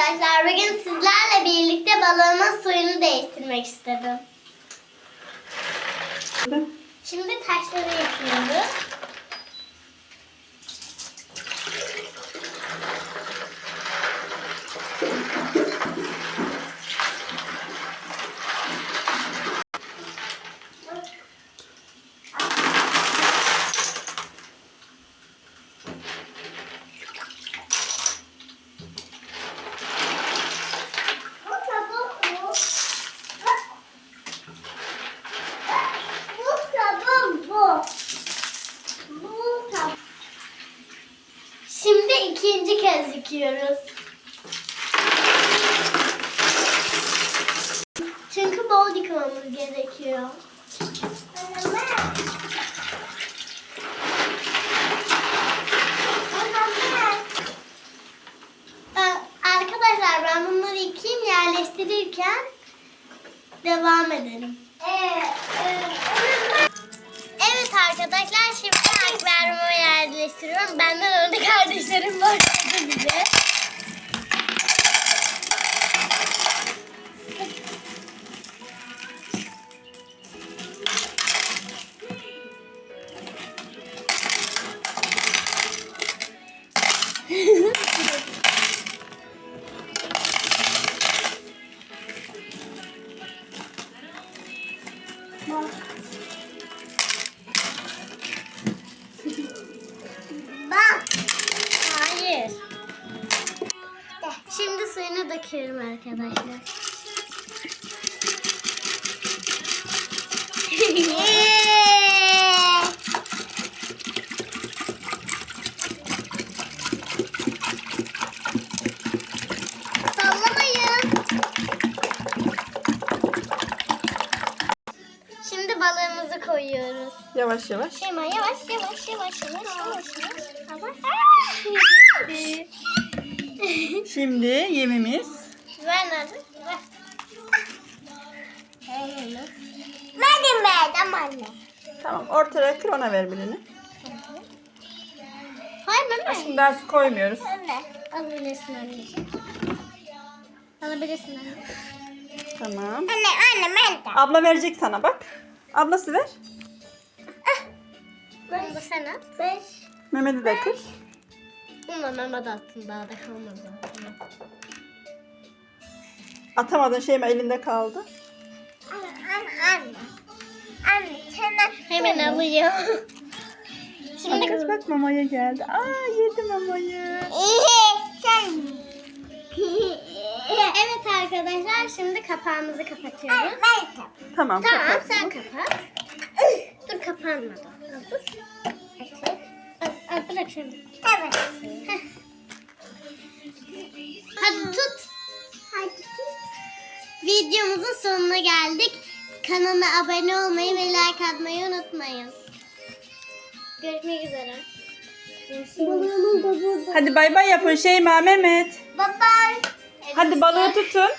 arkadaşlar. Bugün sizlerle birlikte balığımın suyunu değiştirmek istedim. Şimdi taşları yapıyoruz. İkinci kez yıkıyoruz. Çünkü bol yıkamamız gerekiyor. Arkadaşlar ben bunları yıkayayım yerleştirirken devam edelim. Evet arkadaşlar şimdi akvaryuma yerleştiriyorum. Benden kardeşlerim var bize. Bak. Suyunu döküyorum arkadaşlar. Sallamayın. Şimdi balığımızı koyuyoruz. Yavaş yavaş. Şeyma yavaş yavaş yavaş yavaş yavaş yavaş. Yavaş. Şimdi yemimiz. Ver nerede? Ver. Benim verdim anne. Tamam ortaya kır ona ver birini. Hayır mama. Aşkım daha su koymuyoruz. Anne. Alabilirsin anneciğim. Alabilirsin anne. Tamam. Anne anne ben de. Abla verecek sana bak. Ablası ver. Bunu da sen at. Mehmet'i de kır. Bunu da da attın daha da kalmadı. Atamadın şey mi elinde kaldı. Anne anne anne. Anne sen Hemen alıyor. Şimdi Kız bak mamaya geldi. Aa yedi mamayı. Sen. evet arkadaşlar şimdi kapağımızı kapatıyoruz. Tamam Tamam kapat. sen kapat. Dur kapanmadı. Al, Dur. Al, al, bırak şunu. Evet. Videomuzun sonuna geldik. Kanala abone olmayı ve like atmayı unutmayın. Görüşmek üzere. Hadi bay bay yapın Şeyma Mehmet. Bye bye. Hadi balığı tutun.